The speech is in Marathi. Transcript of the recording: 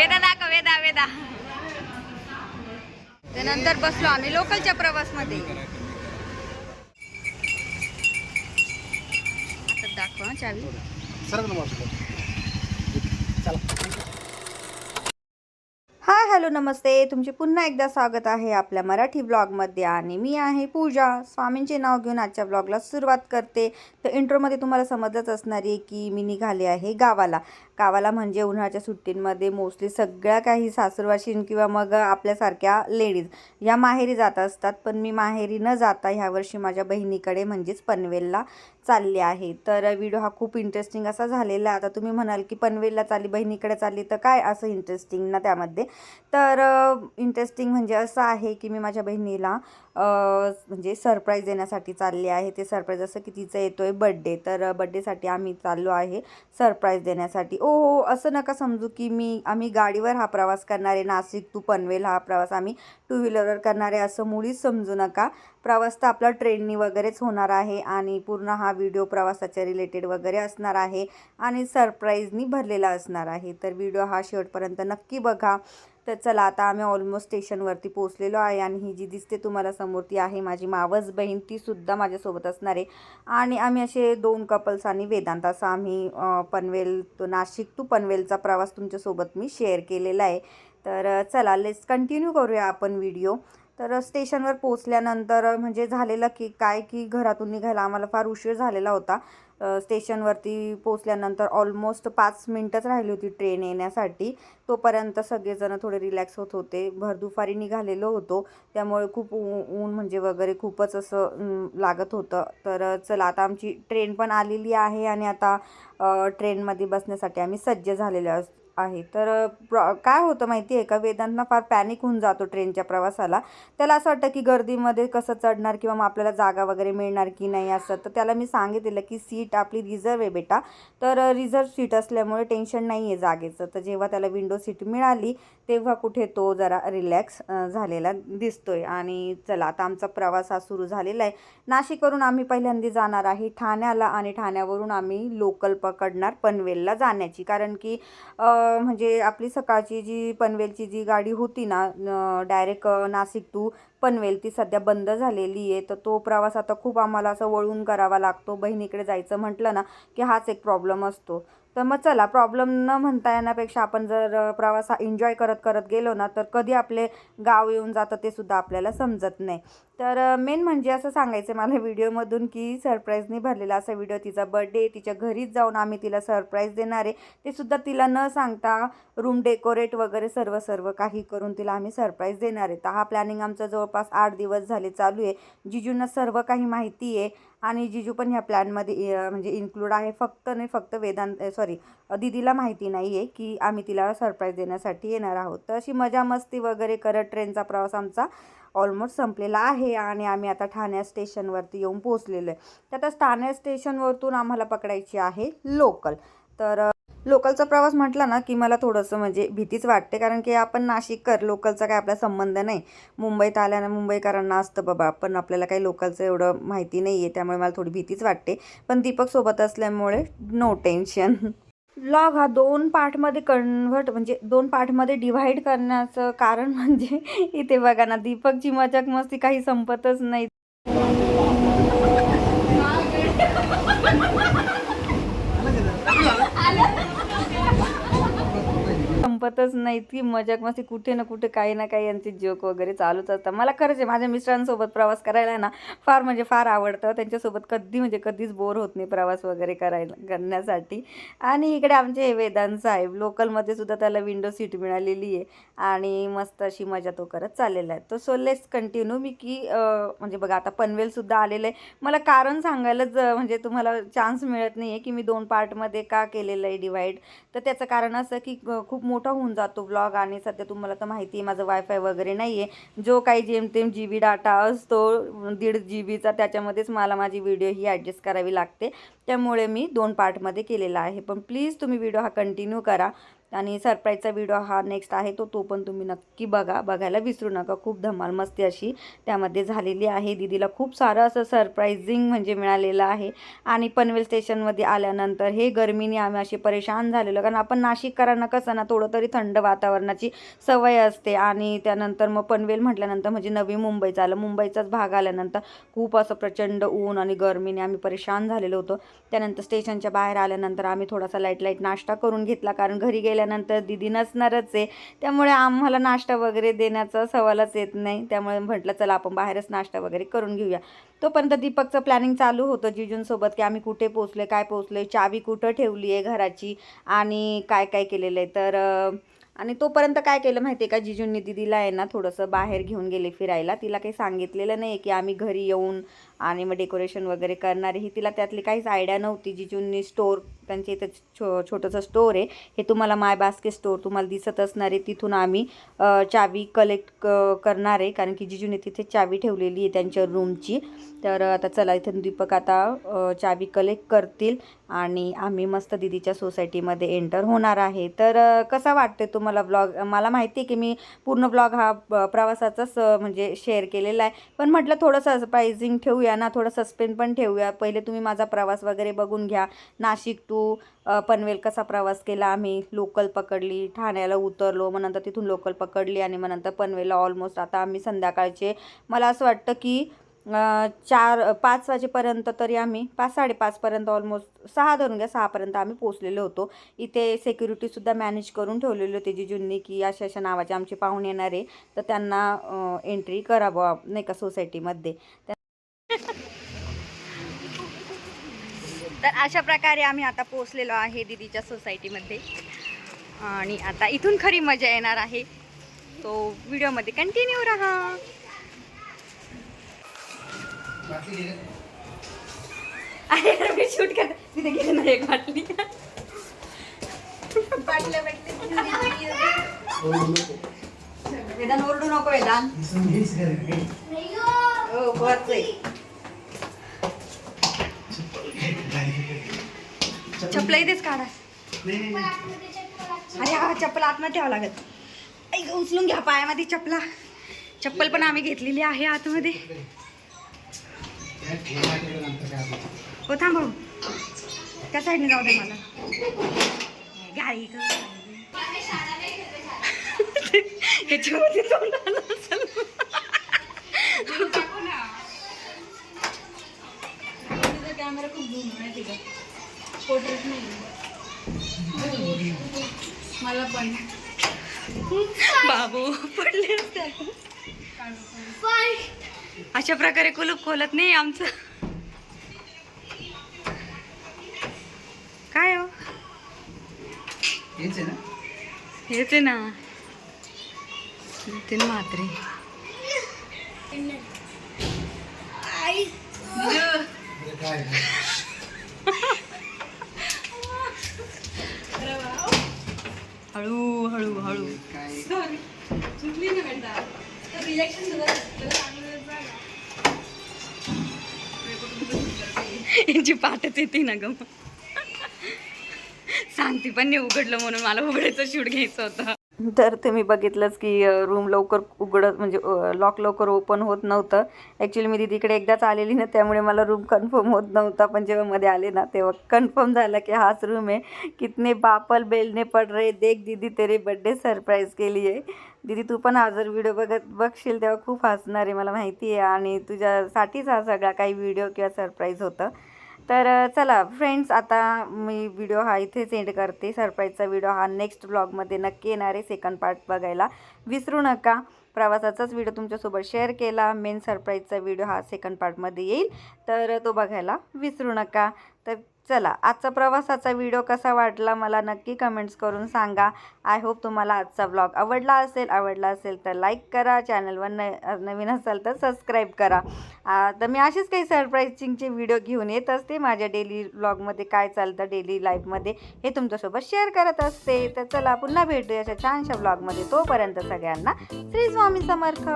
वेदा दाखव वेदा वेदा. त्यानंतर बसलो आम्ही लोकलच्या प्रवासमध्ये. आता दाखव चावी. चला. हाय हॅलो नमस्ते. तुमचे पुन्हा एकदा स्वागत आहे आपल्या मराठी ब्लॉगमध्ये आणि मी आहे पूजा. स्वामींचे नाव घेऊन आजच्या ब्लॉगला सुरुवात करते. तर इंट्रोमध्ये तुम्हाला समजलंच असणार आहे की मी निघाले आहे गावाला. गावाला म्हणजे उन्हाळ्याच्या सुट्टींमध्ये मोस्टली सगळ्या काही सासूरवाशीन किंवा मग आपल्यासारख्या लेडीज या माहेरी जात असतात. पण मी माहेरी न जाता ह्यावर्षी माझ्या बहिणीकडे म्हणजेच पनवेलला चालले आहे. तर व्हिडिओ हा खूप इंटरेस्टिंग असा झालेला आता तुम्ही म्हणाल की पनवेलला चालली बहिणीकडे चालली तर काय असं इंटरेस्टिंग ना त्यामध्ये? तर इंटरेस्टिंग म्हणजे असं आहे की मी माझ्या बहिणीला म्हणजे सरप्राईज देण्यासाठी चालले आहे. ते सरप्राईज असं की तिचं येतो आहे बड्डे तर बड्डेसाठी आम्ही चाललो आहे सरप्राईज देण्यासाठी. ओ हो असं नका समजू की मी आम्ही गाडीवर हा प्रवास करणार आहे. नाशिक टू पनवेल हा प्रवास आम्ही टू व्हीलरवर करणारे असं मुळीच समजू नका. प्रवास तर आपला ट्रेननी वगैरेच होणार आहे आणि पूर्ण हा व्हिडिओ प्रवासाच्या रिलेटेड वगैरे असणार आहे आणि सरप्राईजनी भरलेला असणार आहे. तर व्हिडिओ हा शेवटपर्यंत नक्की बघा. तर चला आता आम्ही ऑलमोस्ट स्टेशनवरती पोहोचलेलो आहे आणि ही जी दिसते तुम्हाला समोर ती आहे माझी मावस बहीण. तीसुद्धा माझ्यासोबत असणार आहे. आणि आम्ही असे दोन कपल्स आणि वेदांत असा आम्ही पनवेल तो नाशिक टू पनवेलचा प्रवास तुमच्यासोबत मी शेअर केलेला आहे. तर चला लेट्स कंटिन्यू करूया आपण व्हिडिओ तर स्टेशनवर पोचल्यानंतर म्हणजे झालेलं की काय की घरातून निघायला आम्हाला फार उशीर झालेला होता. स्टेशनवरती पोचल्यानंतर ऑलमोस्ट पाच मिनटंच राहिली होती ट्रेन येण्यासाठी. तोपर्यंत सगळेजण थोडे रिलॅक्स होत होते. भरदुपारी निघालेलो होतो. त्यामुळे खूप ऊन म्हणजे वगैरे खूपच असं लागत होतं. तर चला आता आमची ट्रेन पण आलेली आहे आणि आता ट्रेनमध्ये बसण्यासाठी आम्ही सज्ज झालेलो असतो आहे. तर प्रॉ काय होतं माहिती आहे का? वेदांतना फार पॅनिक होऊन जातो ट्रेनच्या प्रवासाला. त्याला असं वाटतं की गर्दीमध्ये कसं चढणार किंवा मग आपल्याला जागा वगैरे मिळणार की नाही असं. तर त्याला मी सांगितलेलं की सीट आपली रिझर्व आहे बेटा. तर रिझर्व सीट असल्यामुळे टेन्शन नाही आहे जागेचं. तर जेव्हा त्याला विंडो सीट मिळाली तेव्हा कुठे तो जरा रिलॅक्स झालेला दिसतोय. आणि चला आता आमचा प्रवास हा सुरू झालेला आहे. नाशिकवरून आम्ही पहिल्यांदा जाणार आहे ठाण्याला आणि ठाण्यावरून आम्ही लोकल पकडणार पनवेलला जाण्याची. कारण की आ, म्हणजे आपली सकाळची जी पनवेलची जी गाडी होती ना डायरेक्ट नाशिक टू पनवेल ती सध्या बंद झालेली आहे. तर तो प्रवास आता खूप आम्हाला असं वळून करावा लागतो. बहिणीकडे जायचं म्हटलं ना की हाच एक प्रॉब्लेम असतो. तर मग चला प्रॉब्लेम न म्हणता येण्यापेक्षा आपण जर प्रवास हा एन्जॉय करत करत गेलो ना तर कधी आपले गाव येऊन जातं ते सुद्धा आपल्याला समजत नाही. तर मेन म्हणजे असं सांगायचं मला व्हिडिओमधून की सरप्राईजने भरलेला असा व्हिडिओ तिचा बर्थडे तिच्या घरीच जाऊन आम्ही तिला सरप्राईज देणार आहे. ते सुद्धा तिला न सांगता रूम डेकोरेट वगैरे सर्व सर्व काही करून तिला आम्ही सरप्राईज देणार आहे. तर हा प्लॅनिंग आमचा जवळपास आठ दिवस झाले चालू आहे. जिजूंना सर्व काही माहिती आहे. आणि जिजू पण ह्या प्लॅनमध्ये म्हणजे इन्क्लूड आहे. फक्त नाही फक्त वेदांत सॉरी दिदीला माहिती नाही आहे की आम्ही तिला सरप्राईज देण्यासाठी येणार आहोत. तर अशी मजा मस्ती वगैरे करत ट्रेनचा प्रवास आमचा ऑलमोस्ट संपलेला आहे आणि आम्ही आता ठाण्या स्टेशनवरती येऊन पोहोचलेलो आहे. तर आता ठाण्या स्टेशनवरतून आम्हाला पकडायची आहे लोकल तर लोकलचा प्रवास म्हटला ना की मला थोडंसं म्हणजे भीतीच वाटते कारण की आपण नाशिककर लोकलचा काय आपला संबंध नाही. मुंबईत आल्यानं मुंबईकरांना असतं बाबा पण आपल्याला काही लोकलचं एवढं माहिती नाही आहे त्यामुळे मला थोडी भीतीच वाटते. पण दीपक सोबत असल्यामुळे नो टेन्शन ब्लॉग हा दोन पार्टमध्ये कन्व्हर्ट म्हणजे दोन पार्टमध्ये डिव्हाइड करण्याचं कारण म्हणजे इथे बघा ना दीपकची मजाक मस्ती काही संपतच नाही. संपतच नाहीत की मजाक मस्ती कुठे ना कुठे काही ना काही यांचे जोक वगैरे चालूच असतात. मला खरंच आहे माझ्या मिस्टरांसोबत प्रवास करायला ना फार म्हणजे फार आवडतं. त्यांच्यासोबत कधी म्हणजे कधीच बोर होत नाही प्रवास वगैरे करायला करण्यासाठी. आणि इकडे आमचे हे वेदांत साहेब लोकलमध्ये सुद्धा त्याला विंडो सीट मिळालेली आहे. आणि मस्त अशी मजा तो करत चाललेला आहे. तो सो कंटिन्यू मी की म्हणजे बघा आता पनवेलसुद्धा आलेलं आहे. मला कारण सांगायलाच म्हणजे तुम्हाला चान्स मिळत नाही आहे की मी दोन पार्टमध्ये का केलेलं आहे डिवाईड तर त्याचं कारण असं की खूप मोठा होऊन जातो व्लॉग आणि सध्या तुम्हाला तर माहिती आहे माझं वायफाय वगैरे नाही आहे जो काही जेमतेम जी बी डाटा असतो दीड जी बीचा त्याच्यामध्येच मला माझी व्हिडिओ ही ॲडजस्ट करावी लागते. त्यामुळे मी दोन पार्टमध्ये केलेला आहे. पण प्लीज तुम्ही व्हिडिओ हा कंटिन्यू करा. आणि सरप्राईजचा व्हिडिओ हा नेक्स्ट आहे. तो तो पण तुम्ही नक्की बघा. बघायला विसरू नका. खूप धमाल मस्ती अशी त्यामध्ये झालेली आहे. दिदीला खूप सारं असं सरप्राईझिंग म्हणजे मिळालेलं आहे. आणि पनवेल स्टेशनमध्ये आल्यानंतर हे गरमीने आम्ही असे परेशान झालेलो कारण आपण नाशिककरांना कसं ना थोडं तरी थंड वातावरणाची सवय असते. आणि त्यानंतर मग पनवेल म्हटल्यानंतर म्हणजे नवी मुंबईचं आलं मुंबईचाच भाग आल्यानंतर खूप असं प्रचंड ऊन आणि गरमीने आम्ही परेशान झालेलो होतो. त्यानंतर स्टेशनच्या बाहेर आल्यानंतर आम्ही थोडासा लाइट लाइट नाश्ता करून घेतला. कारण घरी गेल्यानंतर दिदी नसणारच आहे. त्यामुळे आम्हाला नाश्ता वगैरे देण्याचा सवालच येत नाही. त्यामुळे म्हटलं चला आपण बाहेरच नाश्ता वगैरे करून घेऊया. तोपर्यंत दीपकचं प्लॅनिंग चालू होतं जिजूंसोबत की आम्ही कुठे पोचले काय पोचले चावी कुठं ठेवली आहे घराची आणि काय काय केलेलं आहे. तर आणि तोपर्यंत काय केलं माहिती आहे का? जिजूंनी दिदीला आहे ना थोडंसं बाहेर घेऊन गेले फिरायला. तिला काही सांगितलेलं नाही की आम्ही घरी येऊन आणि मग डेकोरेशन वगैरे करणारी ही तिला त्यातली काहीच आयडिया नव्हती. जिजूंनी स्टोर त्यांच्या इथं छो छोटंसं स्टोअर आहे हे तुम्हाला माय बास्केट स्टोर तुम्हाला दिसत असणार आहे. तिथून आम्ही चावी कलेक्ट क करणार आहे. कारण की जिजूने तिथे चावी ठेवलेली आहे त्यांच्या रूमची तर आता चला इथून दीपक आता चावी कलेक्ट करतील आणि आम्ही मस्त दिदीच्या सोसायटीमध्ये एंटर होणार आहे. तर कसा वाटते तुम्हाला ब्लॉग मला माहिती आहे की मी पूर्ण ब्लॉग हा प्रवासाचाच म्हणजे शेअर केलेला आहे. पण म्हटलं थोडं सरप्रायझिंग ठेवूया. ना थोडं सस्पेन पण ठेवूया. पहिले तुम्ही माझा प्रवास वगैरे बघून घ्या. नाशिक टू पनवेल कसा प्रवास केला आम्ही. लोकल पकडली ठाण्याला उतरलो मग नंतर तिथून लोकल पकडली आणि मग नंतर पनवेलला ऑलमोस्ट आता आम्ही संध्याकाळचे. मला असं वाटतं की चार पाच वाजेपर्यंत तरी आम्ही पाच साडेपाचपर्यंत ऑलमोस्ट सहा धरून घ्या सहापर्यंत आम्ही पोचलेलो होतो. इथे सेक्युरिटीसुद्धा मॅनेज करून ठेवलेली होती जिजूंनी की अशा अशा नावाचे आमचे पाहुणे येणार. आहे तर त्यांना एंट्री करावं नाही का सोसायटीमध्ये तर अशा प्रकारे आम्ही आता पोहोचलेलो आहे दीदीच्या सोसायटीमध्ये. आणि आता इथून खरी मजा येणार आहे. तो व्हिडिओमध्ये कंटिन्यू राहा. अरे अरे मी शूट कर. तिथे गेले ना एक बाटली. बाटल्या वेदान ओरडू नको वेदान हो बरंच आहे चपला इथेच काढा अरे हा चप्पल आतमध्ये ठेवावं लागत ऐक उचलून घ्या पायामध्ये चपला चप्पल पण आम्ही घेतलेली आहे आतमध्ये. हो थांब भाऊ त्या साईडने जाऊ दे मला. गाडी ह्याच्यामध्ये तोंड आलं असेल. कॅमेरा खूप झूम माहिती का पोर्ट्रेट नाही मला पण. बाबू पडले. अशा प्रकारे कुलूप खोलत नाही आमचं. काय हो? हेच आहे ना. हेच आहे ना. यांची पाठच येते ना ग सांगते पण नाही उघडलं म्हणून मला उघडायचं शूट घ्यायचं होतं. तर तुम्ही बघितलंच की रूम लवकर उघडत म्हणजे लॉक लवकर ओपन होत नव्हतं. ॲक्च्युली मी तिकडे एकदाच आलेली ना त्यामुळे मला रूम कन्फर्म होत नव्हता. पण जेव्हा मध्ये आले ना तेव्हा कन्फर्म झालं की हाच रूम आहे. कितने बापल बेलने पड रे देख दीदी तेरे बड्डे सरप्राईज केली आहे दीदी तू पण हा जर व्हिडिओ बघत बघशील तेव्हा खूप हसणार आहे मला माहिती आहे. आणि तुझ्यासाठीच हा सगळा काही व्हिडिओ किंवा सरप्राईज होतं. तर चला फ्रेंड्स आता मी व्हिडिओ हा इथेच एंड करते. सरप्राईजचा व्हिडिओ हा नेक्स्ट ब्लॉगमध्ये नक्की येणार आहे. सेकंड पार्ट बघायला. विसरू नका. प्रवासाचाच व्हिडिओ तुमच्यासोबत शेअर केला. मेन सरप्राईजचा व्हिडिओ हा सेकंड पार्टमध्ये येईल. तर तो बघायला विसरू नका. तर चला आजचा प्रवासाचा व्हिडिओ कसा वाटला मला नक्की कमेंट्स करून सांगा. आय होप तुम्हाला आजचा ब्लॉग आवडला असेल आवडला असेल तर लाईक करा चॅनलवर न नवीन असाल तर सबस्क्राईब करा. तर मी असेच काही सरप्राईजिंगचे व्हिडिओ घेऊन येत असते. माझ्या डेली ब्लॉगमध्ये काय चालतं डेली लाईफमध्ये हे तुमच्यासोबत शेअर करत असते. तर चला पुन्हा भेटूया अशा छानशा ब्लॉगमध्ये तोपर्यंत सगळ्यांना श्री स्वामी समर्थ.